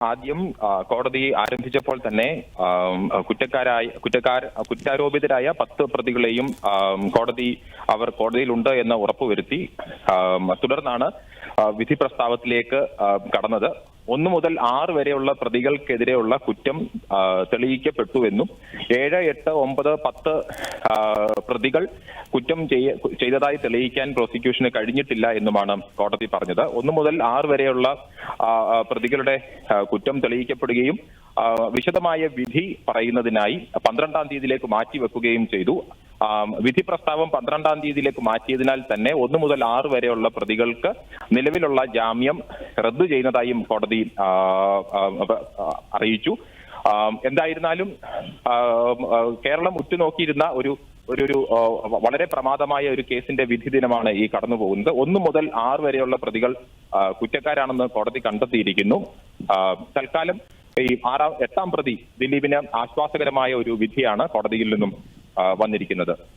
ആദ്യം കോടതി ആരംഭിച്ചപ്പോൾ തന്നെ കുറ്റക്കാരായ കുറ്റക്കാർ കുറ്റാരോപിതരായ പത്ത് പ്രതികളെയും കോടതി അവർ കോടതിയിലുണ്ട് എന്ന് ഉറപ്പുവരുത്തി തുടർന്നാണ് വിധി പ്രസ്താവത്തിലേക്ക് കടന്നത്. ഒന്ന് മുതൽ ആറ് വരെയുള്ള പ്രതികൾക്കെതിരെയുള്ള കുറ്റം തെളിയിക്കപ്പെട്ടു തെളിയിക്കപ്പെട്ടുവെന്നും ഏഴ് എട്ട് ഒമ്പത് പത്ത് പ്രതികൾ കുറ്റം ചെയ്തതായി തെളിയിക്കാൻ പ്രോസിക്യൂഷന് കഴിഞ്ഞിട്ടില്ല എന്നുമാണ് കോടതി പറഞ്ഞത്. ഒന്ന് മുതൽ ആറ് വരെയുള്ള പ്രതികളുടെ കുറ്റം തെളിയിക്കപ്പെടുകയും വിശദമായ വിധി പറയുന്നതിനായി പന്ത്രണ്ടാം തീയതിയിലേക്ക് മാറ്റിവെക്കുകയും ചെയ്തു. വിധി പ്രസ്താവം പന്ത്രണ്ടാം തീയതിയിലേക്ക് മാറ്റിയതിനാൽ തന്നെ ഒന്ന് മുതൽ ആറ് വരെയുള്ള പ്രതികൾക്ക് നിലവിലുള്ള ജാമ്യം റദ്ദു ചെയ്യുന്നതായും കോടതി അറിയിച്ചു. എന്തായിരുന്നാലും കേരളം ഉറ്റുനോക്കിയിരുന്ന ഒരു ഒരു ഒരു വളരെ പ്രമാദമായ ഒരു കേസിന്റെ വിധി ദിനമാണ് ഈ കടന്നു പോകുന്നത്. ഒന്ന് മുതൽ ആറ് വരെയുള്ള പ്രതികൾ കുറ്റക്കാരാണെന്ന് കോടതി കണ്ടെത്തിയിരിക്കുന്നു. തൽക്കാലം ഈ ആറാം എട്ടാം പ്രതി ദിലീപിന് ആശ്വാസകരമായ ഒരു വിധിയാണ് കോടതിയിൽ നിന്നും വന്നിരിക്കുന്നത്.